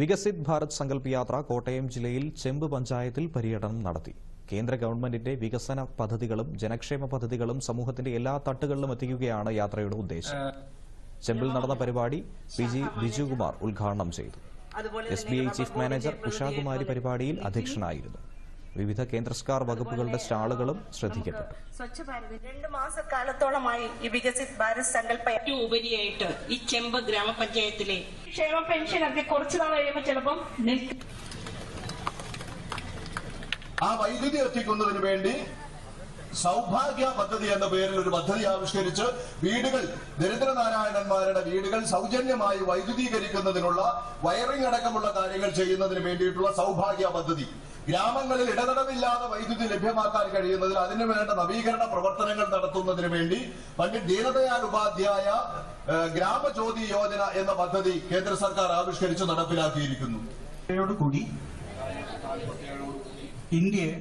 വികസിത് ഭാരത് സങ്കല്പ് യാത്ര കോട്ടയം ജില്ലയിൽ ചെമ്പ് പഞ്ചായത്തിൽ പര്യടനം നടത്തി. കേന്ദ്ര ഗവൺമെന്റിന്റെ വികസന പദ്ധതികളും ജനക്ഷേമ പദ്ധതികളും സമൂഹത്തിന്റെ എല്ലാ തട്ടുകളിലും എത്തിക്കുകയാണ് യാത്രയുടെ ഉദ്ദേശം ചെമ്പിൽ നടന്ന പരിപാടി പി ജി ബിജുകുമാർ ഉദ്ഘാടനം ചെയ്തു. S B I chief manager Ushakumari പരിപാടിയിൽ അധ്യക്ഷനായിരുന്നു. വിവിധ കേന്ദ്ര സർക്കാർ വകുപ്പുകളുടെ സ്റ്റാളുകളും ശ്രദ്ധിക്കപ്പെട്ടു. സ്വച്ഛ ഭാരത് രണ്ട് മാസക്കാലത്തോളമായി ഈ വികസിത് ഭാരത് സങ്കല്പ ഉപരിയായിട്ട് ഈ ചെമ്പ് ഗ്രാമപഞ്ചായത്തിലെ ക്ഷേമ പെൻഷൻ ഒക്കെ കുറച്ചു നാൾ കഴിയുമ്പോൾ ചിലപ്പം നിൽക്കും. ആ വൈദ്യുതി എത്തിക്കുന്നതിന് വേണ്ടി സൗഭാഗ്യ പദ്ധതി എന്ന പേരിൽ ഒരു പദ്ധതി ആവിഷ്കരിച്ച് വീടുകൾ ദരിദ്രനാരായണന്മാരുടെ വീടുകൾ സൗജന്യമായി വൈദ്യുതീകരിക്കുന്നതിനുള്ള വയറിംഗ് അടക്കമുള്ള കാര്യങ്ങൾ ചെയ്യുന്നതിന് വേണ്ടിയിട്ടുള്ള സൗഭാഗ്യ പദ്ധതി ഗ്രാമങ്ങളിൽ ഇടതടവില്ലാതെ വൈദ്യുതി ലഭ്യമാക്കാൻ കഴിയുന്നതിൽ അതിനു വേണ്ട നവീകരണ പ്രവർത്തനങ്ങൾ നടത്തുന്നതിന് വേണ്ടി പണ്ഡിറ്റ് ദീനദയാൽ ഉപാധ്യായ ഗ്രാമജ്യോതി യോജന എന്ന പദ്ധതി കേന്ദ്ര സർക്കാർ ആവിഷ്കരിച്ച് നടപ്പിലാക്കിയിരിക്കുന്നു. കൂടി ഇന്ത്യയെ